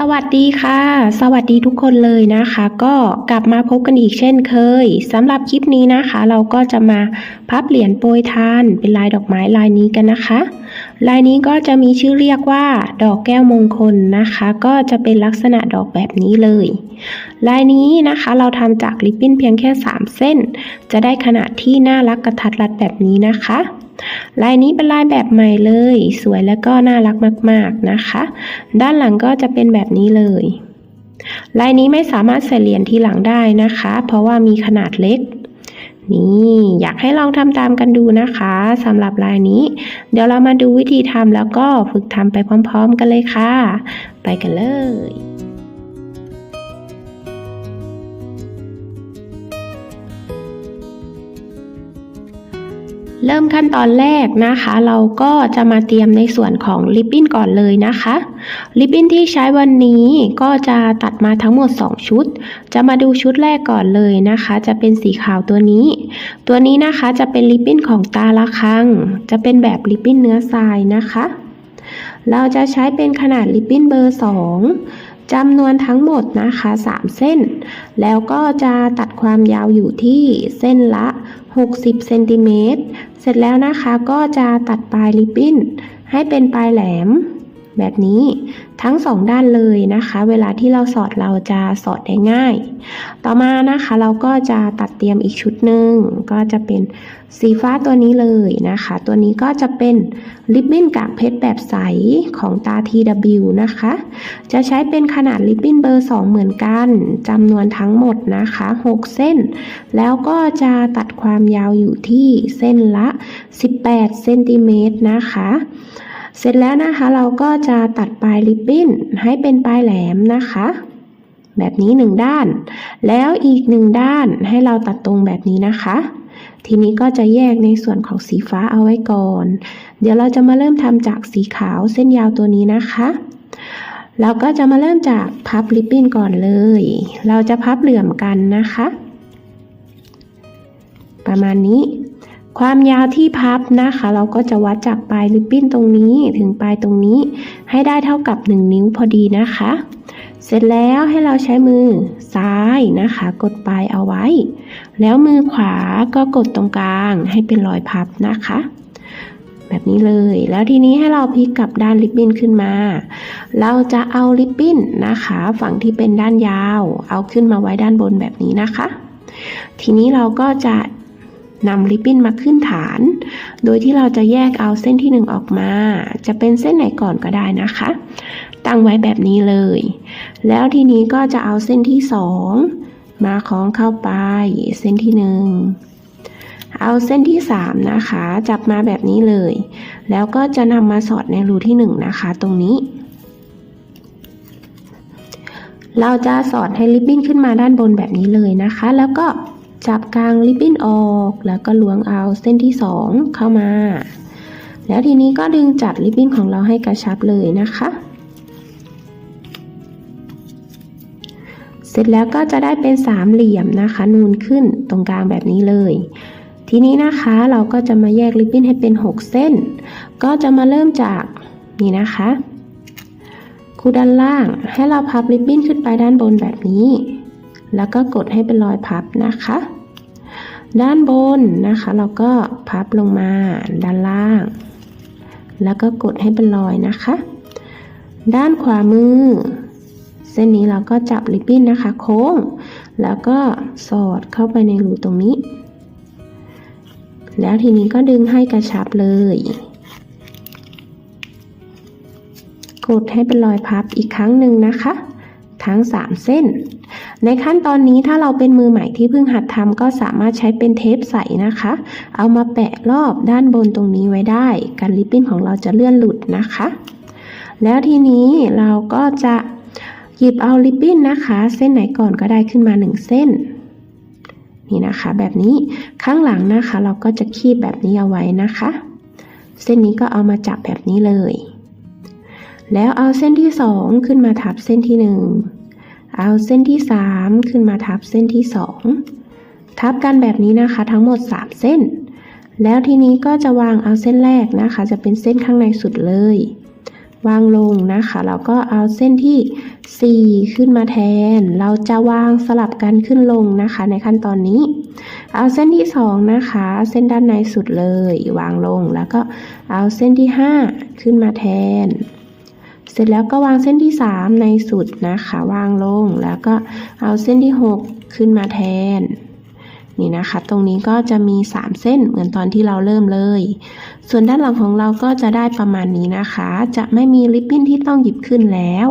สวัสดีค่ะ สวัสดีทุกคนเลยนะคะ ก็กลับมาพบกันอีกเช่นเคยสำหรับคลิปนี้นะคะ เราก็จะมาพับเหรียญโปรยทาน เป็นลายดอกไม้ลายนี้กันนะคะ ลายนี้ก็จะมีชื่อเรียกว่า ดอกแก้วมงคลนะคะ ก็จะเป็นลักษณะดอกแบบนี้เลย ลายนี้นะคะเราทำจากริบบิ้นเพียงแค่ 3 เส้น จะได้ขนาดที่น่ารักกระทัดรัดแบบนี้นะคะ ลายนี้เป็นลายแบบใหม่เลย สวยและก็น่ารักมาก ๆนะคะ ด้านหลังก็จะเป็นแบบนี้เลย ลายนี้ไม่สามารถใส่เหรียญทีหลังได้นะคะ เพราะว่ามีขนาดเล็ก นี่อยากให้ลองทำตามกันดูนะคะสำหรับลายนี้ เดี๋ยวเรามาดูวิธีทำแล้วก็ฝึกทำไปพร้อม ๆ กันเลยค่ะ ไปกันเลย เริ่มขั้นตอนแรกนะคะ เราก็จะมาเตรียมในส่วนของริบบิ้นก่อนเลยนะคะริบบิ้นที่ใช้วันนี้ก็จะตัดมาทั้งหมด 2 ชุด จะมาดูชุดแรกก่อนเลยนะคะ จะเป็นสีขาวตัวนี้ ตัวนี้นะคะจะเป็นริบบิ้นของตาละคัง จะเป็นแบบริบบิ้นเนื้อทรายนะคะ เราจะใช้เป็นขนาดริบบิ้นเบอร์ 2จำนวนทั้งหมดนะคะ 3 เส้น แล้วก็จะตัดความยาวอยู่ที่เส้นละ 60 เซนติเมตร เสร็จแล้วนะคะก็จะตัดปลายริบบิ้นให้เป็นปลายแหลม แบบนี้ทั้งสองด้านเลยนะคะ เวลาที่เราสอดเราจะสอดได้ง่าย ต่อมานะคะเราก็จะตัดเตรียมอีกชุดหนึ่งก็จะเป็นสีฟ้าตัวนี้เลยนะคะ ตัวนี้ก็จะเป็นริบบิ้นกากเพชรแบบใสของตา TW นะคะ จะใช้เป็นขนาดริบบิ้นเบอร์ 2 เหมือนกันจำนวนทั้งหมดนะคะ 6 เส้น แล้วก็จะตัดความยาวอยู่ที่เส้นละ 18เซนติเมตรนะคะ เสร็จแล้วนะคะเราก็จะตัดปลายริบบิ้นให้เป็นปลายแหลมนะคะ แบบนี้หนึ่งด้าน แล้วอีกหนึ่งด้านให้เราตัดตรงแบบนี้นะคะ ทีนี้ก็จะแยกในส่วนของสีฟ้าเอาไว้ก่อน เดี๋ยวเราจะมาเริ่มทำจากสีขาวเส้นยาวตัวนี้นะคะเราก็จะมาเริ่มจากพับริบบิ้นก่อนเลย เราจะพับเหลื่อมกันนะคะ ประมาณนี้ ความยาวที่พับนะคะ เราก็จะวัดจากปลายริบบิ้นตรงนี้ถึงปลายตรงนี้ ให้ได้เท่ากับ 1 นิ้วพอดีนะคะ เสร็จแล้วให้เราใช้มือซ้ายนะคะ กดปลายเอาไว้ แล้วมือขวาก็กดตรงกลางให้เป็นรอยพับนะคะ แบบนี้เลย แล้วทีนี้ให้เราพลิกกลับด้านริบบิ้นขึ้นมา เราจะเอาริบบิ้นนะคะ ฝั่งที่เป็นด้านยาว เอาขึ้นมาไว้ด้านบนแบบนี้นะคะ ทีนี้เราก็จะ นำริบบิ้นมาขึ้นฐาน โดยที่เราจะแยกเอาเส้นที่ 1 ออกมา จะเป็นเส้นไหนก่อนก็ได้นะคะ ตั้งไว้แบบนี้เลย แล้วทีนี้ก็จะเอาเส้นที่ 2 มาคล้องเข้าไป เส้นที่ 1 เอาเส้นที่ 3 นะคะ จับมาแบบนี้เลย แล้วก็จะนำมาสอดในรูที่ 1 นะคะ ตรงนี้เราจะสอดให้ริบบิ้นขึ้นมาด้านบนแบบนี้เลยนะคะ แล้วก็ จับกลางริบบิ้นออก แล้วก็ล้วงเอาเส้นที่ 2 เข้ามา แล้วทีนี้ก็ดึงจัดริบบิ้นของเราให้กระชับเลยนะคะ เสร็จแล้วก็จะได้เป็นสามเหลี่ยมนะคะ นูนขึ้นตรงกลางแบบนี้เลย ทีนี้นะคะเราก็จะมาแยกริบบิ้นให้เป็น 6 เส้น ก็จะมาเริ่มจากนี่นะคะ คู่ด้านล่างให้เราพับริบบิ้นขึ้นไปด้านบนแบบนี้ แล้วก็กดให้เป็นรอยพับนะคะ ด้านบนนะคะ เราก็พับลงมาด้านล่าง แล้วก็กดให้เป็นรอยนะคะ ด้านขวามือ เส้นนี้เราก็จับริบบิ้นนะคะ โค้ง แล้วก็สอดเข้าไปในรูตรงนี้ แล้วทีนี้ก็ดึงให้กระชับเลย กดให้เป็นรอยพับอีกครั้งหนึ่งนะคะ ทั้ง 3 เส้น ในขั้นตอนนี้ถ้าเราเป็นมือใหม่ที่เพิ่งหัดทำก็สามารถใช้เป็นเทปใสนะคะ เอามาแปะรอบด้านบนตรงนี้ไว้ได้กันริบบิ้นของเราจะเลื่อนหลุดนะคะ แล้วทีนี้เราก็จะหยิบเอาริบบิ้นนะคะ เส้นไหนก่อนก็ได้ขึ้นมา 1 เส้นนี่นะคะแบบนี้ข้างหลังนะคะ เราก็จะคีบแบบนี้เอาไว้นะคะ เส้นนี้ก็เอามาจับแบบนี้เลย แล้วเอาเส้นที่ 2 ขึ้นมาทับเส้นที่ 1 เอาเส้นที่ 3 ขึ้นมาทับเส้นที่ 2 ทับกันแบบนี้นะคะทั้งหมด 3 เส้น แล้วทีนี้ก็จะวางเอาเส้นแรกนะคะ จะเป็นเส้นข้างในสุดเลย วางลงนะคะแล้วก็เอาเส้นที่ 4 ขึ้นมาแทน เราจะวางสลับกันขึ้นลงนะคะ ในขั้นตอนนี้ เอาเส้นที่ 2 นะคะ เส้นด้านในสุดเลย วางลงแล้วก็เอาเส้นที่ 5 ขึ้นมาแทน เสร็จแล้วก็วางเส้นที่ 3 ในสุดนะคะ วางลงแล้วก็เอาเส้นที่ 6 ขึ้นมาแทน นี่นะคะ ตรงนี้ก็จะมี 3 เส้นเหมือนตอนที่เราเริ่มเลย ส่วนด้านหลังของเราก็จะได้ประมาณนี้นะคะ จะไม่มีริบบิ้นที่ต้องหยิบขึ้นแล้ว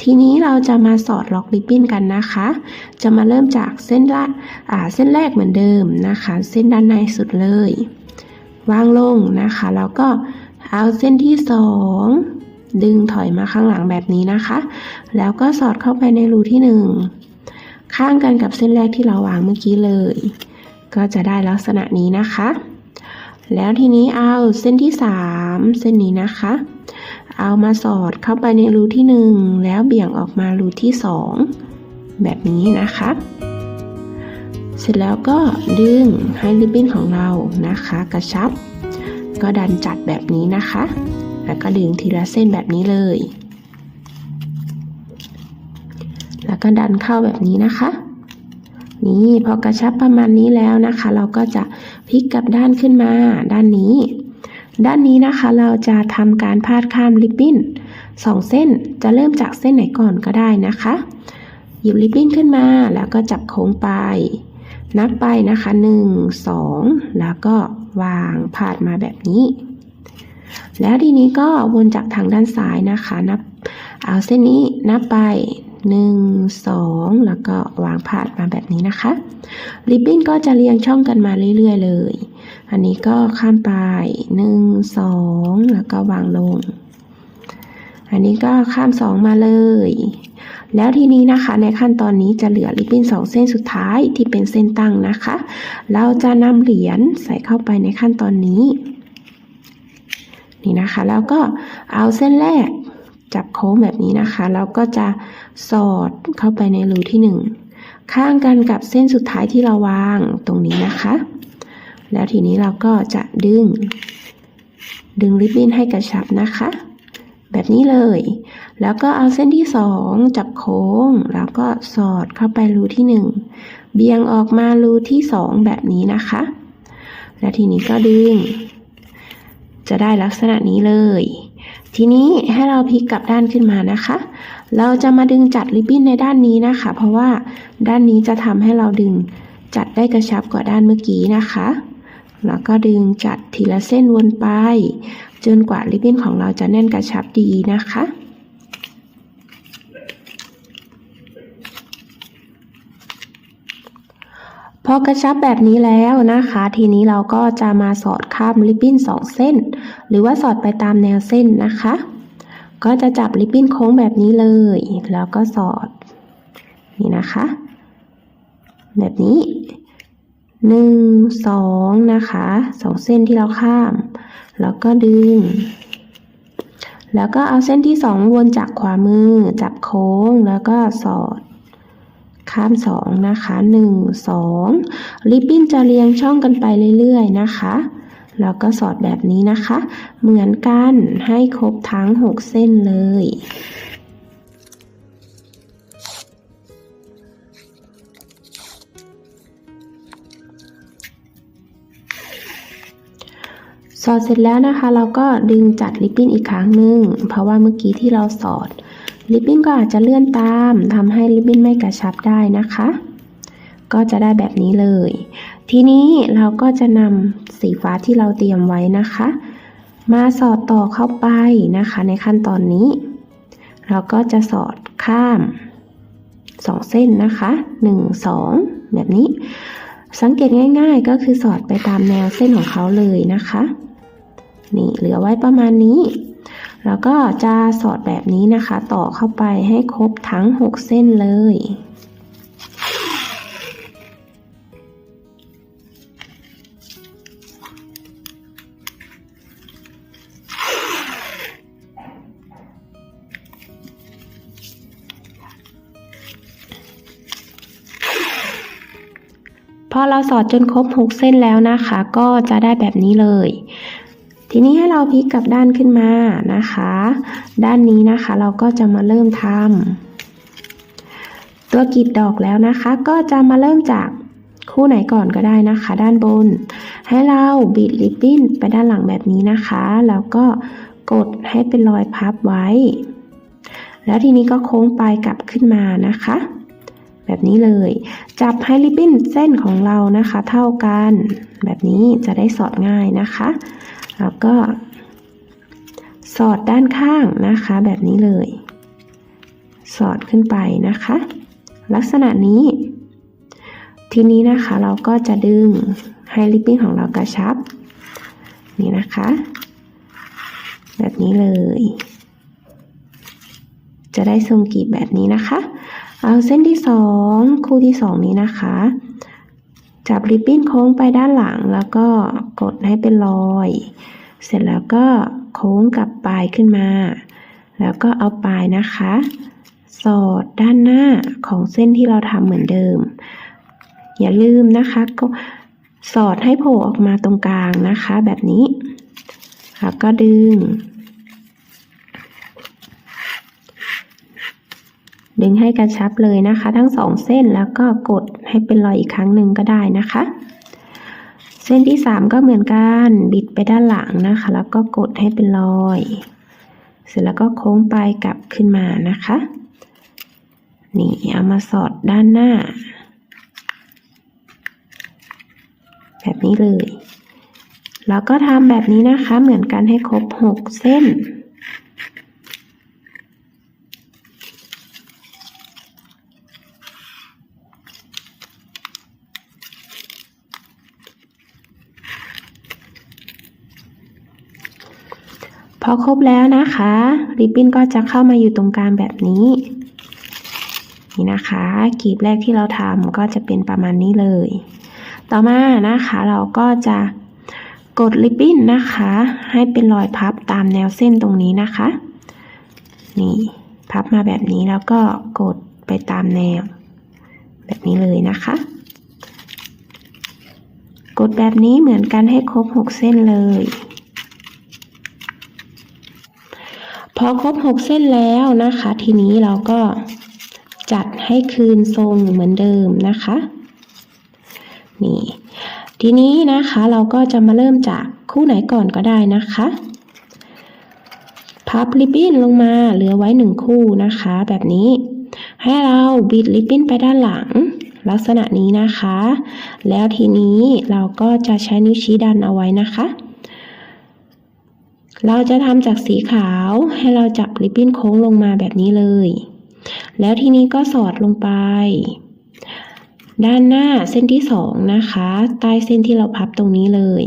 ทีนี้เราจะมาสอดล็อกริบบิ้นกันนะคะ จะมาเริ่มจากเส้นละอ่าเส้นแรกเหมือนเดิมนะคะ เส้นด้านในสุดเลย วางลงนะคะแล้วก็เอาเส้นที่สอง ดึงถอยมาข้างหลังแบบนี้นะคะ แล้วก็สอดเข้าไปในรูที่หนึ่งข้างกันกับเส้นแรกที่เราวางเมื่อกี้เลย ก็จะได้ลักษณะนี้นะคะ แล้วทีนี้เอาเส้นที่ 3 เส้นนี้นะคะ เอามาสอดเข้าไปในรูที่ 1 แล้วเบี่ยงออกมารูที่ 2 แบบนี้นะคะเสร็จแล้วก็ดึงให้ริบบิ้นของเรานะคะ กระชับ ก็ดันจัดแบบนี้นะคะ แล้วก็ดึงทีละเส้นแบบนี้เลย แล้วก็ดันเข้าแบบนี้นะคะ นี่พอกระชับประมาณนี้แล้วนะคะ เราก็จะพลิกกลับด้านขึ้นมาด้านนี้ ด้านนี้นะคะเราจะทำการพาดข้ามริบบิ้นสองเส้นจะเริ่มจากเส้นไหนก่อนก็ได้นะคะ หยิบริบบิ้นขึ้นมาแล้วก็จับโค้งไป นับไปนะคะหนึ่งสองแล้วก็วางพาดมาแบบนี้ แล้วทีนี้ก็วนจากทางด้านซ้ายนะคะนับเอาเส้นนี้นับไปหนึ่งสองแล้วก็วางพาดมาแบบนี้นะคะ ริบบิ้นก็จะเรียงช่องกันมาเรื่อยๆเลย อันนี้ก็ข้ามไปหนึ่งสองแล้วก็วางลง อันนี้ก็ข้ามสองมาเลย แล้วทีนี้นะคะในขั้นตอนนี้จะเหลือริบบิ้นสองเส้นสุดท้ายที่เป็นเส้นตั้งนะคะ เราจะนำเหรียญใส่เข้าไปในขั้นตอนนี้ นี่นะคะ แล้วก็เอาเส้นแรกจับโค้งแบบนี้นะคะแล้วก็จะสอดเข้าไปในรูที่หนึ่งข้างกันกับเส้นสุดท้ายที่เราวางตรงนี้นะคะ แล้วทีนี้เราก็จะดึง ดึงริบบิ้นให้กระชับนะคะ แบบนี้เลย แล้วก็เอาเส้นที่สองจับโค้ง แล้วก็สอดเข้าไปรูที่หนึ่งเบี่ยงออกมารูที่สองแบบนี้นะคะ แล้วทีนี้ก็ดึง จะได้ลักษณะนี้เลย ทีนี้ให้เราพลิกกลับด้านขึ้นมานะคะ เราจะมาดึงจัดริบบิ้นในด้านนี้นะคะ เพราะว่าด้านนี้จะทำให้เราดึงจัดได้กระชับกว่าด้านเมื่อกี้นะคะ แล้วก็ดึงจัดทีละเส้นวนไป จนกว่าริบบิ้นของเราจะแน่นกระชับดีนะคะ พอกระชับแบบนี้แล้วนะคะ ทีนี้เราก็จะมาสอดข้ามริบบิ้นสองเส้น หรือว่าสอดไปตามแนวเส้นนะคะ ก็จะจับริบบิ้นโค้งแบบนี้เลย แล้วก็สอด นี่นะคะ แบบนี้หนึ่งสองนะคะสองเส้นที่เราข้าม แล้วก็ดึง แล้วก็เอาเส้นที่สองวนจากขวามือ จับโค้งแล้วก็สอด ข้ามสองนะคะหนึ่งสองริบบิ้นจะเรียงช่องกันไปเรื่อยๆนะคะแล้วก็สอดแบบนี้นะคะ เหมือนกันให้ครบทั้ง 6 เส้นเลย สอดเสร็จแล้วนะคะ เราก็ดึงจัดริบบิ้นอีกครั้งหนึ่งเพราะว่าเมื่อกี้ที่เราสอด ริบบิ้นก็อาจจะเลื่อนตามทำให้ริบบิ้นไม่กระชับได้นะคะ ก็จะได้แบบนี้เลย ทีนี้เราก็จะนำสีฟ้าที่เราเตรียมไว้นะคะ มาสอดต่อเข้าไปนะคะ ในขั้นตอนนี้ เราก็จะสอดข้ามสองเส้นนะคะหนึ่งสองแบบนี้ สังเกตง่ายๆก็คือสอดไปตามแนวเส้นของเขาเลยนะคะ นี่เหลือไว้ประมาณนี้ แล้วก็จะสอดแบบนี้นะคะ ต่อเข้าไปให้ครบทั้ง 6 เส้นเลย พอเราสอดจนครบ 6 เส้นแล้วนะคะ ก็จะได้แบบนี้เลย ทีนี้ให้เราพลิกกลับด้านขึ้นมานะคะ ด้านนี้นะคะเราก็จะมาเริ่มทำตัวกลีบดอกแล้วนะคะ ก็จะมาเริ่มจากคู่ไหนก่อนก็ได้นะคะ ด้านบน ให้เราบิดริบบิ้นไปด้านหลังแบบนี้นะคะ แล้วก็กดให้เป็นรอยพับไว้ แล้วทีนี้ก็โค้งปลายกลับขึ้นมานะคะ แบบนี้เลย จับให้ริบบิ้นเส้นของเรานะคะ เท่ากัน แบบนี้จะได้สอดง่ายนะคะ แล้วก็ สอดด้านข้างนะคะ แบบนี้เลย สอดขึ้นไปนะคะ ลักษณะนี้ ทีนี้นะคะเราก็จะดึงให้ริบบิ้นของเรากระชับ นี่นะคะ แบบนี้เลย จะได้ทรงกีบแบบนี้นะคะ เอาเส้นที่สองคู่ที่สองนี้นะคะจับริบบิ้นโค้งไปด้านหลังแล้วก็กดให้เป็นรอย เสร็จแล้วก็โค้งกลับปลายขึ้นมา แล้วก็เอาปลายนะคะ สอดด้านหน้าของเส้นที่เราทำเหมือนเดิม อย่าลืมนะคะก็สอดให้โผล่ออกมาตรงกลางนะคะ แบบนี้แล้วก็ดึง ดึงให้กระชับเลยนะคะ ทั้งสองเส้นแล้วก็กดให้เป็นรอยอีกครั้งหนึ่งก็ได้นะคะ เส้นที่สามก็เหมือนกันบิดไปด้านหลังนะคะ แล้วก็กดให้เป็นรอย เสร็จแล้วก็โค้งไปกลับขึ้นมานะคะ นี่เอามาสอดด้านหน้า แบบนี้เลย แล้วก็ทำแบบนี้นะคะ เหมือนกันให้ครบหกเส้น พอครบแล้วนะคะ ริบบิ้นก็จะเข้ามาอยู่ตรงกลางแบบนี้ นี่นะคะกลีบแรกที่เราทำก็จะเป็นประมาณนี้เลย ต่อมานะคะเราก็จะกดริบบิ้นนะคะ ให้เป็นรอยพับตามแนวเส้นตรงนี้นะคะ นี่พับมาแบบนี้แล้วก็กดไปตามแนว แบบนี้เลยนะคะ กดแบบนี้เหมือนกันให้ครบหกเส้นเลย พ อครบหกเส้นแล้วนะคะ ทีนี้เราก็จัดให้คืนทรงเหมือนเดิมนะคะ นี่ ทีนี้นะคะเราก็จะมาเริ่มจากคู่ไหนก่อนก็ได้นะคะพับริบบิ้นลงมาเหลือไว้หนึ่งคู่นะคะ แบบนี้ ให้เราบิดริบบิ้นไปด้านหลัง ลักษณะนี้นะคะ แล้วทีนี้เราก็จะใช้นิ้วชี้ดันเอาไว้นะคะ เราจะทำจากสีขาวให้เราจับริบบิ้นโค้งลงมาแบบนี้เลย แล้วทีนี้ก็สอดลงไป ด้านหน้าเส้นที่สองนะคะ ใต้เส้นที่เราพับตรงนี้เลย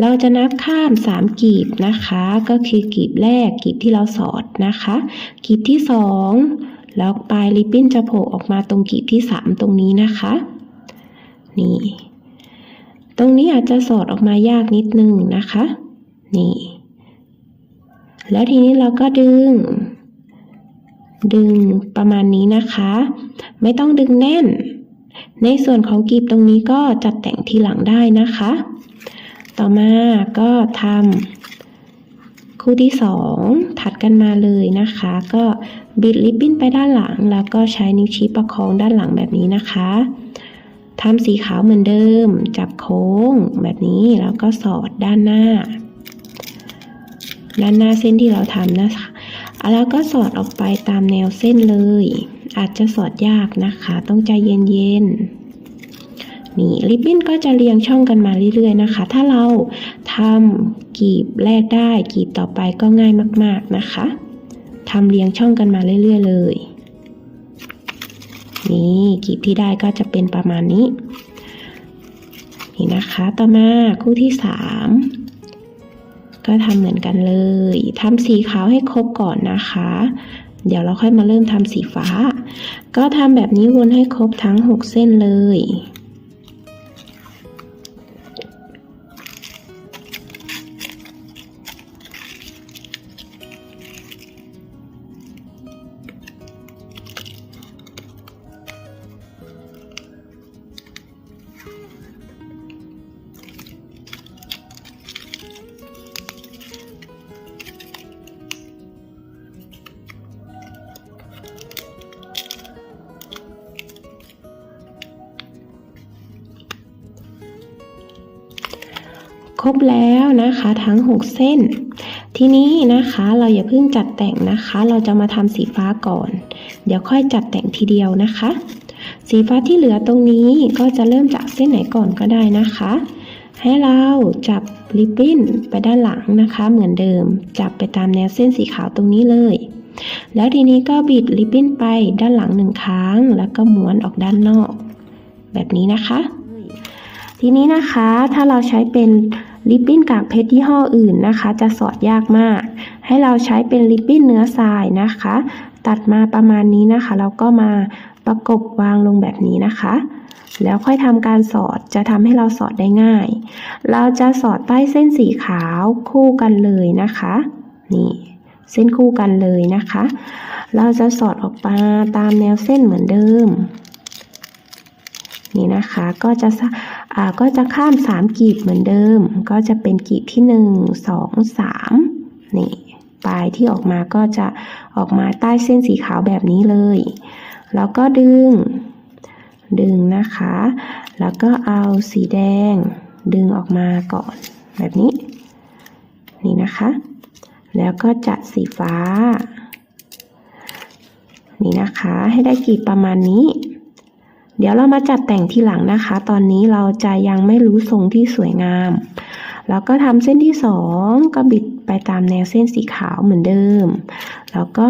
เราจะนับข้ามสามกีบนะคะ ก็คือกีบแรกกีบที่เราสอดนะคะ กีบที่สองแล้วปลายริบบิ้นจะโผล่ออกมาตรงกีบที่สามตรงนี้นะคะ นี่ ตรงนี้อาจจะสอดออกมายากนิดนึงนะคะ นี่ แล้วทีนี้เราก็ดึง ดึงประมาณนี้นะคะ ไม่ต้องดึงแน่น ในส่วนของกลีบตรงนี้ก็จัดแต่งทีหลังได้นะคะ ต่อมาก็ทำคู่ที่สองถัดกันมาเลยนะคะ ก็บิดริบบิ้นไปด้านหลัง แล้วก็ใช้นิ้วชี้ประคองด้านหลังแบบนี้นะคะทำสีขาวเหมือนเดิม จับโค้งแบบนี้แล้วก็สอดด้านหน้า ด้านหน้าเส้นที่เราทำนะคะ แล้วก็สอดออกไปตามแนวเส้นเลย อาจจะสอดยากนะคะ ต้องใจเย็นๆ นี่ริบบิ้นก็จะเรียงช่องกันมาเรื่อยๆนะคะ ถ้าเราทำกีบแรกได้กีบต่อไปก็ง่ายมากๆนะคะทำเรียงช่องกันมาเรื่อยๆเลย นี่กีบที่ได้ก็จะเป็นประมาณนี้ นี่นะคะ ต่อมาคู่ที่สาม ก็ทำเหมือนกันเลยทำสีขาวให้ครบก่อนนะคะ เดี๋ยวเราค่อยมาเริ่มทำสีฟ้า ก็ทำแบบนี้วนให้ครบทั้ง 6 เส้นเลย ครบแล้วนะคะทั้ง 6 เส้น ทีนี้นะคะเราอย่าเพิ่งจัดแต่งนะคะ เราจะมาทำสีฟ้าก่อน เดี๋ยวค่อยจัดแต่งทีเดียวนะคะ สีฟ้าที่เหลือตรงนี้ก็จะเริ่มจากเส้นไหนก่อนก็ได้นะคะ ให้เราจับริบบิ้นไปด้านหลังนะคะ เหมือนเดิม จับไปตามแนวเส้นสีขาวตรงนี้เลย แล้วทีนี้ก็บิดริบบิ้นไปด้านหลังหนึ่งครั้ง แล้วก็ม้วนออกด้านนอก แบบนี้นะคะ ทีนี้นะคะถ้าเราใช้เป็น ริบบิ้นกากเพชรยี่ห้ออื่นนะคะ จะสอดยากมาก ให้เราใช้เป็นริบบิ้นเนื้อทรายนะคะ ตัดมาประมาณนี้นะคะแล้วก็มาประกบวางลงแบบนี้นะคะ แล้วค่อยทำการสอดจะทำให้เราสอดได้ง่าย เราจะสอดใต้เส้นสีขาวคู่กันเลยนะคะ นี่เส้นคู่กันเลยนะคะ เราจะสอดออกมาตามแนวเส้นเหมือนเดิม นี่นะคะก็จะสะ อ่าก็จะข้ามสามกีบเหมือนเดิม ก็จะเป็นกีบที่หนึ่งสองสามนี่ปลายที่ออกมาก็จะออกมาใต้เส้นสีขาวแบบนี้เลย แล้วก็ดึง ดึงนะคะ แล้วก็เอาสีแดง ดึงออกมาก่อน แบบนี้ นี่นะคะ แล้วก็จัดสีฟ้า นี่นะคะ ให้ได้กีบประมาณนี้ เดี๋ยวเรามาจัดแต่งทีหลังนะคะ ตอนนี้เราจะยังไม่รู้ทรงที่สวยงาม แล้วก็ทำเส้นที่สองก็บิดไปตามแนวเส้นสีขาวเหมือนเดิม แล้วก็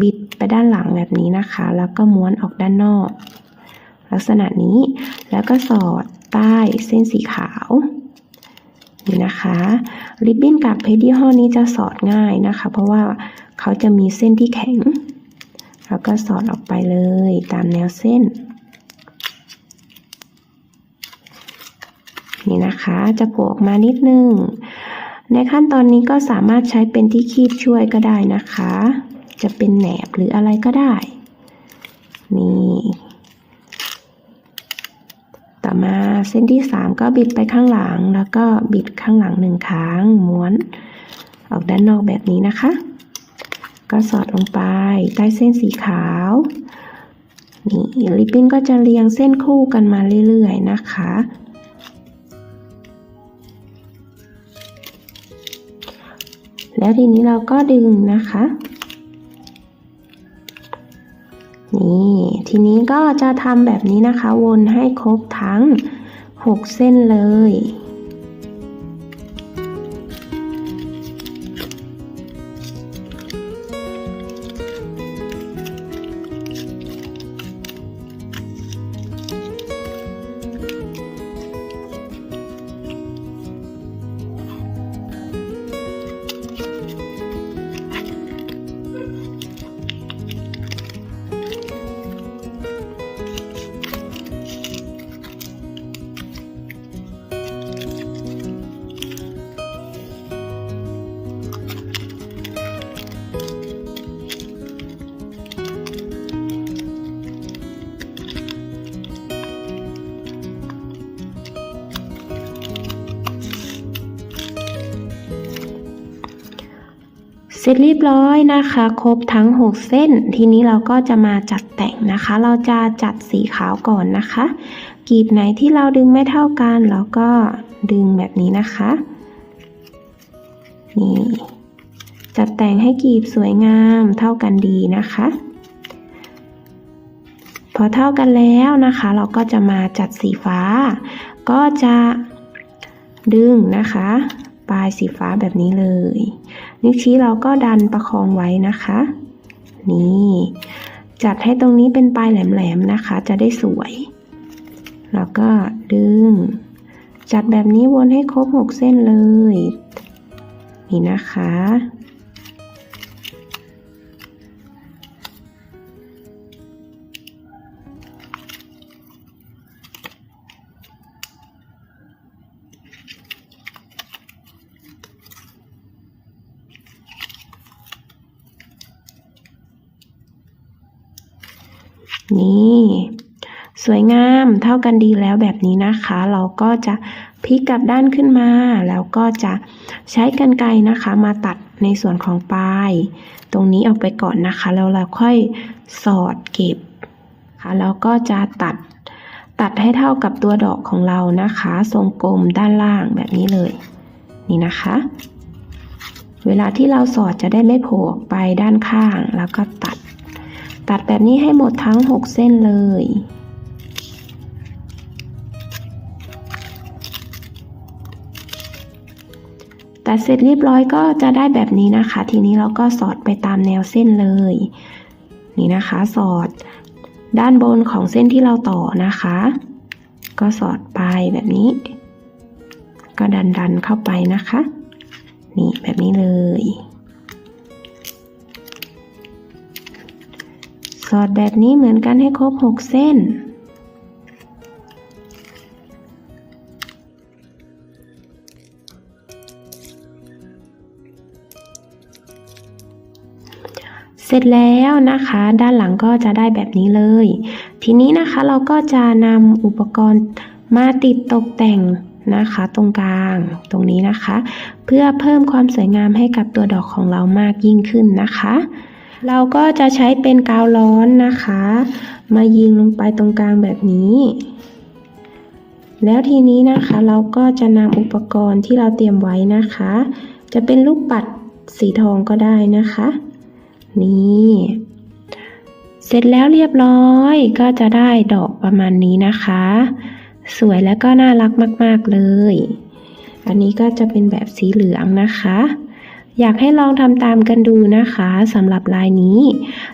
บิดไปด้านหลังแบบนี้นะคะ แล้วก็ม้วนออกด้านนอก ลักษณะนี้ แล้วก็สอดใต้เส้นสีขาวนี่นะคะริบบิ้นกับเพชรยี่ห้อนี้จะสอดง่ายนะคะ เพราะว่าเขาจะมีเส้นที่แข็ง แล้วก็สอดออกไปเลยตามแนวเส้น นี่นะคะ จะโผล่ออกมานิดนึง ในขั้นตอนนี้ก็สามารถใช้เป็นที่คีบช่วยก็ได้นะคะ จะเป็นแหนบหรืออะไรก็ได้ นี่ ต่อมาเส้นที่ 3 ก็บิดไปข้างหลัง แล้วก็บิดข้างหลังหนึ่งครั้งม้วน ออกด้านนอกแบบนี้นะคะ ก็สอดลงไปใต้เส้นสีขาวนี่ริบบิ้นก็จะเรียงเส้นคู่กันมาเรื่อยๆนะคะ แล้วทีนี้เราก็ดึงนะคะ นี่ ทีนี้ก็จะทำแบบนี้นะคะ วนให้ครบทั้ง 6 เส้นเลย เสร็จเรียบร้อยนะคะ ครบทั้ง 6 เส้น ทีนี้เราก็จะมาจัดแต่งนะคะ เราจะจัดสีขาวก่อนนะคะ กีบไหนที่เราดึงไม่เท่ากันเราก็ดึงแบบนี้นะคะ นี่ จัดแต่งให้กีบสวยงามเท่ากันดีนะคะ พอเท่ากันแล้วนะคะ เราก็จะมาจัดสีฟ้า ก็จะดึงนะคะ ปลายสีฟ้าแบบนี้เลย นิ้วชี้เราก็ดันประคองไว้นะคะ นี่ จัดให้ตรงนี้เป็นปลายแหลมๆนะคะ จะได้สวย แล้วก็ดึง จัดแบบนี้วนให้ครบหกเส้นเลย นี่นะคะ สวยงามเท่ากันดีแล้วแบบนี้นะคะ เราก็จะพลิกกลับด้านขึ้นมา แล้วก็จะใช้กรรไกรนะคะ มาตัดในส่วนของปลาย ตรงนี้ออกไปก่อนนะคะ แล้วเราค่อยสอดเก็บค่ะแล้วก็จะตัดตัดให้เท่ากับตัวดอกของเรานะคะ ทรงกลมด้านล่างแบบนี้เลย นี่นะคะ เวลาที่เราสอดจะได้ไม่โผล่ออกไปด้านข้างแล้วก็ตัด ตัดแบบนี้ให้หมดทั้ง 6 เส้นเลย ตัดเสร็จเรียบร้อยก็จะได้แบบนี้นะคะ ทีนี้เราก็สอดไปตามแนวเส้นเลย นี่นะคะ สอดด้านบนของเส้นที่เราต่อนะคะ ก็สอดไปแบบนี้ ก็ดันดันเข้าไปนะคะ นี่แบบนี้เลย สอดแบบนี้เหมือนกันให้ครบ 6 เส้น ร็จแล้วนะคะ ด้านหลังก็จะได้แบบนี้เลย ทีนี้นะคะเราก็จะนำอุปกรณ์มาติดตกแต่งนะคะ ตรงกลางตรงนี้นะคะ เพื่อเพิ่มความสวยงามให้กับตัวดอกของเรามากยิ่งขึ้นนะคะ เราก็จะใช้เป็นกาวร้อนนะคะ มายิงลงไปตรงกลางแบบนี้ แล้วทีนี้นะคะเราก็จะนำอุปกรณ์ที่เราเตรียมไว้นะคะ จะเป็นลูกปัดสีทองก็ได้นะคะ นี่เสร็จแล้วเรียบร้อยก็จะได้ดอกประมาณนี้นะคะ สวยและก็น่ารักมาก ๆ เลย อันนี้ก็จะเป็นแบบสีเหลืองนะคะ อยากให้ลองทำตามกันดูนะคะสำหรับลายนี้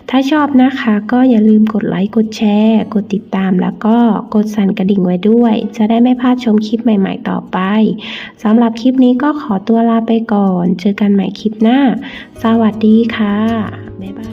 ถ้าชอบนะคะก็อย่าลืมกดไลค์ กดแชร์ กดติดตามแล้วก็กดสั่นกระดิ่งไว้ด้วย จะได้ไม่พลาดชมคลิปใหม่ๆต่อไปสำหรับคลิปนี้ก็ขอตัวลาไปก่อน เจอกันใหม่คลิปหน้า สวัสดีค่ะ บ๊ายบาย